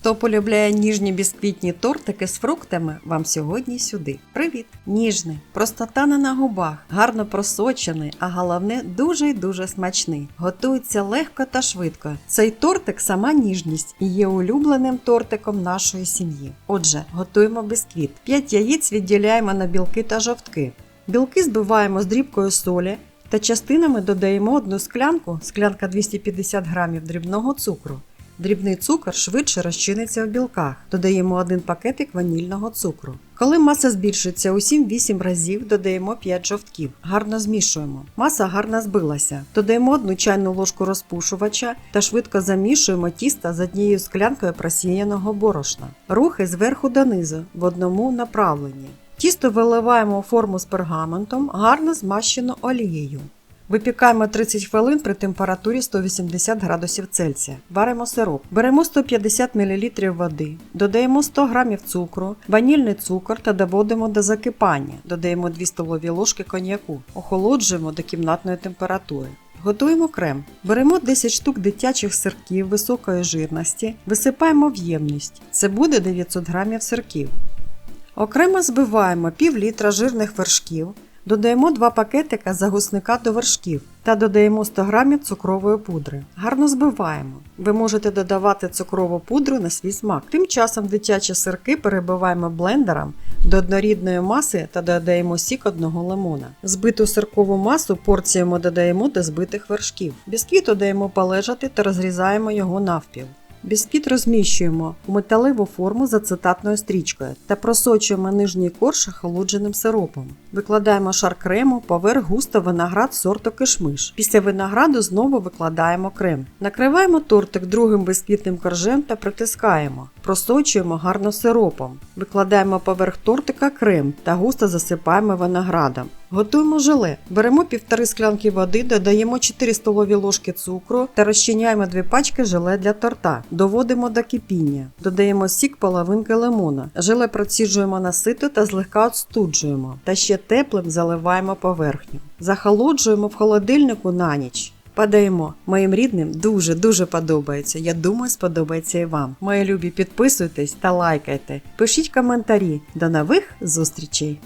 Хто полюбляє ніжні бісквітні тортики з фруктами, вам сьогодні сюди. Привіт! Ніжний, простота не на губах, гарно просочений, а головне дуже й дуже смачний. Готується легко та швидко. Цей тортик сама ніжність і є улюбленим тортиком нашої сім'ї. Отже, готуємо бісквіт. 5 яєць відділяємо на білки та жовтки. Білки збиваємо з дрібкою солі та частинами додаємо одну склянку, склянка 250 грамів дрібного цукру. Дрібний цукор швидше розчиниться в білках. Додаємо один пакетик ванільного цукру. Коли маса збільшиться у 7-8 разів, додаємо 5 жовтків. Гарно змішуємо. Маса гарно збилася. Додаємо одну чайну ложку розпушувача та швидко замішуємо тісто з однією склянкою просіяного борошна. Рухи зверху донизу в одному направленні. Тісто виливаємо у форму з пергаментом, гарно змащену олією. Випікаємо 30 хвилин при температурі 180 градусів Цельсія. Варимо сироп. Беремо 150 мл води, додаємо 100 г цукру, ванільний цукор та доводимо до закипання. Додаємо 2 столові ложки коньяку. Охолоджуємо до кімнатної температури. Готуємо крем. Беремо 10 штук дитячих сирків високої жирності, висипаємо в ємність. Це буде 900 г сирків. Окремо збиваємо пів літра жирних вершків, додаємо 2 пакетика загусника до вершків та додаємо 100 г цукрової пудри. Гарно збиваємо. Ви можете додавати цукрову пудру на свій смак. Тим часом дитячі сирки перебиваємо блендером до однорідної маси та додаємо сік одного лимона. Збиту сиркову масу порціями додаємо до збитих вершків. Бісквіт додаємо полежати та розрізаємо його навпіл. Бісквіт розміщуємо у металеву форму з ацетатною стрічкою та просочуємо нижній корж охолодженим сиропом. Викладаємо шар крему поверх густо виноград сорту кишмиш. Після винограду знову викладаємо крем. Накриваємо тортик другим бісквітним коржем та притискаємо. Просочуємо гарно сиропом. Викладаємо поверх тортика крем та густо засипаємо виноградом. Готуємо желе. Беремо півтори склянки води, додаємо 4 столові ложки цукру та розчиняємо 2 пачки желе для торта. Доводимо до кипіння. Додаємо сік половинки лимона. Желе проціджуємо на сито та злегка отстуджуємо. Та ще теплим заливаємо поверхню. Захолоджуємо в холодильнику на ніч. Подаємо. Моїм рідним дуже-дуже подобається. Я думаю, сподобається і вам. Мої любі, підписуйтесь та лайкайте. Пишіть коментарі. До нових зустрічей!